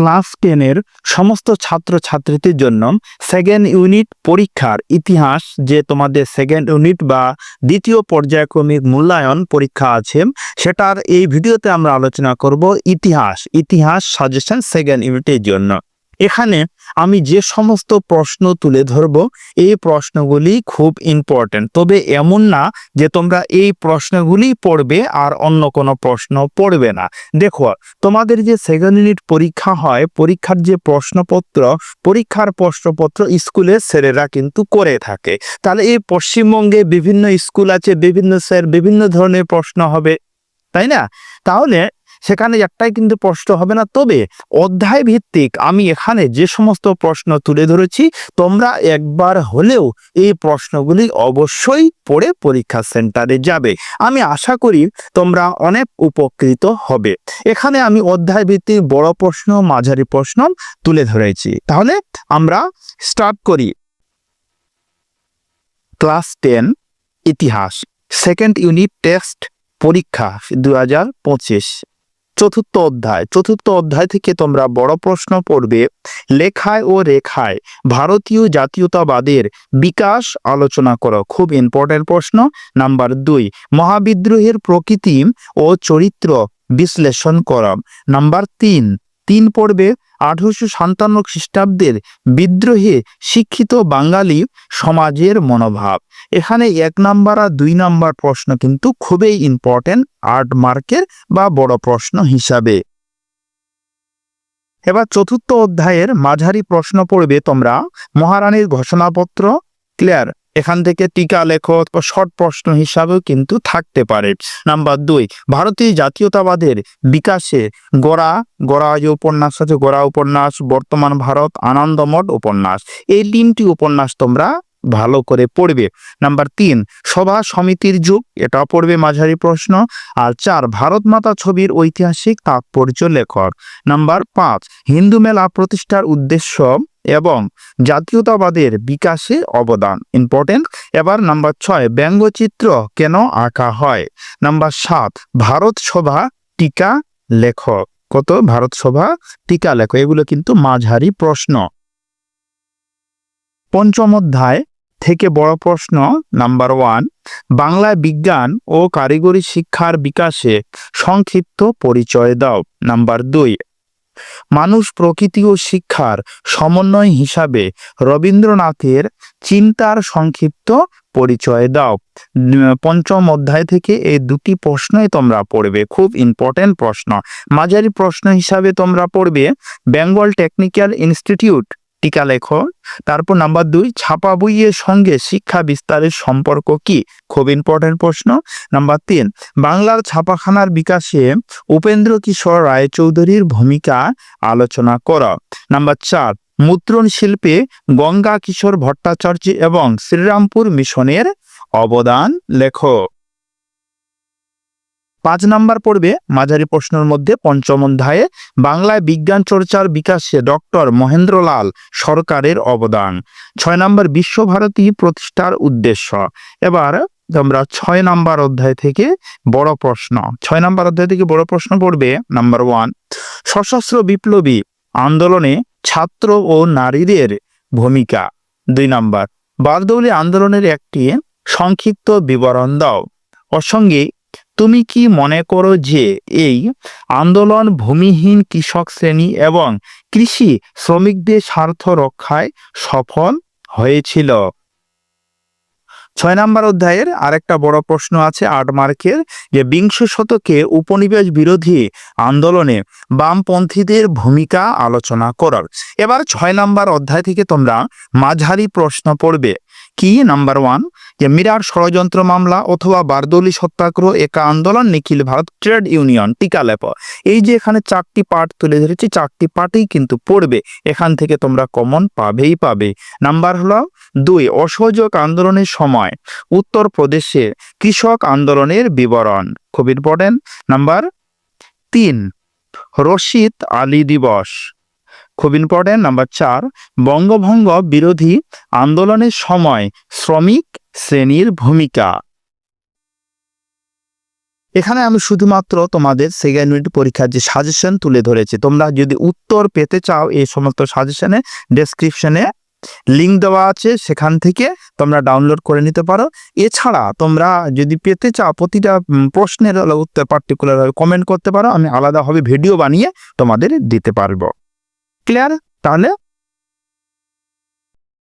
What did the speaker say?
Class টেনের সমস্ত ছাত্র ছাত্রীদের জন্য সেকেন্ড ইউনিট পরীক্ষার ইতিহাস, যে তোমাদের সেকেন্ড ইউনিট বা দ্বিতীয় পর্যায়ক্রমিক মূল্যায়ন পরীক্ষা আছে, সেটার এই ভিডিওতে আমরা আলোচনা করব ইতিহাস ইতিহাস সাজেশন সেকেন্ড ইউনিটের জন্য। এখানে আমি যে সমস্ত প্রশ্ন তুলে ধরব, এই প্রশ্নগুলি খুব ইম্পর্টেন্ট তবে এমন না যে তোমরা এই প্রশ্নগুলি পড়বে আর অন্য কোনো প্রশ্ন পড়বে না। দেখো, তোমাদের যে সেকেন্ড ইউনিট পরীক্ষা হয়, পরীক্ষার যে প্রশ্নপত্র, পরীক্ষার প্রশ্নপত্র স্কুলের স্যারেরা কিন্তু করে থাকে। তাহলে এই পশ্চিমবঙ্গে বিভিন্ন স্কুল আছে, বিভিন্ন স্যার বিভিন্ন ধরনের প্রশ্ন হবে, তাই না? তাহলে সেখানে একটাই কিন্তু প্রশ্ন হবে না। তবে অধ্যায় ভিত্তিক আমি এখানে যে সমস্ত প্রশ্ন তুলে ধরেছি, তোমরা একবার হলেও এই প্রশ্নগুলি অবশ্যই পড়ে পরীক্ষা সেন্টারে যাবে। আমি আশা করি তোমরা অনেক উপকৃত হবে। এখানে আমি অধ্যায় ভিত্তিক বড় প্রশ্ন, মাঝারি প্রশ্ন তুলে ধরেছি। তাহলে আমরা স্টার্ট করি। ক্লাস টেন, ইতিহাস। সেকেন্ড ইউনিট টেস্ট পরীক্ষা দু হাজার পঁচিশ। চতুর্থ অধ্যায়। চতুর্থ অধ্যায় থেকে তোমরা বড় প্রশ্ন পড়বে, লেখায় ও রেখায় ভারতীয় জাতীয়তাবাদের বিকাশ আলোচনা করো। খুব ইম্পর্টেন্ট প্রশ্ন। নাম্বার দুই, মহাবিদ্রোহের প্রকৃতি ও চরিত্র বিশ্লেষণ করো। নাম্বার তিন তিন পড়বে আঠারোশো সাতান্ন খ্রিস্টাব্দের বিদ্রোহে শিক্ষিত বাঙালি সমাজের মনোভাব। এখানে এক নাম্বার আর দুই নাম্বার প্রশ্ন কিন্তু খুবই ইম্পর্টেন্ট আর্ট মার্কের বা বড় প্রশ্ন হিসাবে। এবার চতুর্থ অধ্যায়ের মাঝারি প্রশ্ন পড়বে তোমরা। মহারানীর ঘোষণাপত্র, ক্লিয়ার? এখান থেকে টিকা লেখক বা শর্ট প্রশ্ন হিসাবেও কিন্তু থাকতে পারে। নাম্বার দুই, ভারতীয় জাতীয়তাবাদের বিকাশে গোড়া গোড়া যে উপন্যাস আছে, গোড়া উপন্যাস, বর্তমান ভারত আনন্দমঠ উপন্যাস। এই তিনটি উপন্যাস তোমরা ভালো করে পড়বে। নাম্বার তিন, সভা সমিতির যুগ এটা পড়বে মাঝারি প্রশ্ন। আর চার ভারত মাতা ছবির ঐতিহাসিক তাৎপর্য লেখক। নাম্বার পাঁচ, হিন্দু মেলা প্রতিষ্ঠার উদ্দেশ্য এবং জাতীয়তাবাদের বিকাশে অবদান ইম্পর্টেন্ট এবার নাম্বার ছয়, ব্যঙ্গচিত্র কেন আঁকা হয়? নাম্বার সাত, ভারত সভা টিকা লেখক। কত? ভারত সভা টিকা লেখক, এগুলো কিন্তু মাঝারি প্রশ্ন। পঞ্চম অধ্যায় থেকে বড় প্রশ্ন নাম্বার ওয়ান বাংলা বিজ্ঞান ও কারিগরি শিক্ষার বিকাশে সংক্ষিপ্ত পরিচয় দাও। নাম্বার দুই, মানুষ প্রকৃতি ও শিক্ষার সমন্বয় হিসাবে রবীন্দ্রনাথের চিন্তার সংক্ষিপ্ত পরিচয় দাও। পঞ্চম অধ্যায় থেকে এই দুটি প্রশ্নই তোমরা পড়বে, খুব ইম্পর্টেন্ট প্রশ্ন। মাঝারি প্রশ্ন হিসাবে তোমরা পড়বে, বেঙ্গল টেকনিক্যাল ইনস্টিটিউট টিকা লেখো। তারপর নাম্বার দুই, ছাপা বইয়ের সঙ্গে শিক্ষা বিস্তারের সম্পর্ক কি? খুব ইম্পর্টেন্ট প্রশ্ন। নাম্বার তিন, বাংলার ছাপাখানার বিকাশে উপেন্দ্র কিশোর রায়চৌধুরীর ভূমিকা আলোচনা করা। নাম্বার চার, মুদ্রণ শিল্পে গঙ্গা কিশোর ভট্টাচার্য এবং শ্রীরামপুর মিশনের অবদান লেখো। পাঁচ নাম্বার পড়বে মাঝারি প্রশ্নের মধ্যে পঞ্চম অধ্যায়ে বাংলায় বিজ্ঞান চর্চার বিকাশে ডক্টর মহেন্দ্রলাল সরকারের অবদান। ছয় নাম্বার, বিশ্বভারতী প্রতিষ্ঠার উদ্দেশ্য। এবার আমরা ছয় নাম্বার অধ্যায় থেকে বড় প্রশ্ন। ছয় নাম্বার অধ্যায় থেকে বড় প্রশ্ন পড়বে নাম্বার ওয়ান, সশস্ত্র বিপ্লবী আন্দোলনে ছাত্র ও নারীদের ভূমিকা। দুই নাম্বার বারদৌলি আন্দোলনের একটি সংক্ষিপ্ত বিবরণ দাও। অসঙ্গে তুমি কি মনে করো যে এই আন্দোলন ভূমিহীন কৃষক শ্রেণি এবং কৃষি শ্রমিকদের স্বার্থ রক্ষায় সফল হয়েছিল? ছয় নম্বর অধ্যায়ের আরেকটা বড় প্রশ্ন আছে আট মার্কের যে বিংশ শতকে উপনিবেশ বিরোধী আন্দোলনে বামপন্থীদের ভূমিকা আলোচনা করার। এবার ছয় নম্বর অধ্যায় থেকে তোমরা মাঝারি প্রশ্ন পড়বে। কি? নাম্বার ওয়ান যে মিরার ষড়যন্ত্র মামলা অথবা বারদৌলি সত্যাগ্রহ, একা আন্দোলন, নিখিল ভারত ট্রেড ইউনিয়ন, টিকা লেপ। এই যে এখানে চারটি পার্ট তুলে ধরেছি, চারটি পার্টেই কিন্তু পড়বে। এখান থেকে তোমরা কমন পাবেই পাবে। নাম্বার হলো দুই, অসহযোগ আন্দোলনের সময় উত্তর প্রদেশে কৃষক আন্দোলনের বিবরণ। খুব ইম্পর্টেন্ট নাম্বার তিন, রশিদ আলী দিবস। খুব ইম্পর্টেন্ট নাম্বার চার, বঙ্গভঙ্গ বিরোধী আন্দোলনের সময় শ্রমিক শ্রেণির ভূমিকা। এখানে আমি শুধুমাত্র তোমাদের সেকেন্ড ইউনিট পরীক্ষার যে সাজেশন তুলে ধরেছি, তোমরা যদি উত্তর পেতে চাও এই সমস্ত সাজেশনে ডেসক্রিপশনে লিঙ্ক দেওয়া আছে, সেখান থেকে তোমরা ডাউনলোড করে নিতে পারো। এছাড়া তোমরা যদি পেতে চাও প্রতিটা প্রশ্নের উত্তর পার্টিকুলারভাবে কমেন্ট করতে পারো, আমি আলাদাভাবে ভিডিও বানিয়ে তোমাদের দিতে পারব। ক্লিয়ার তাহলে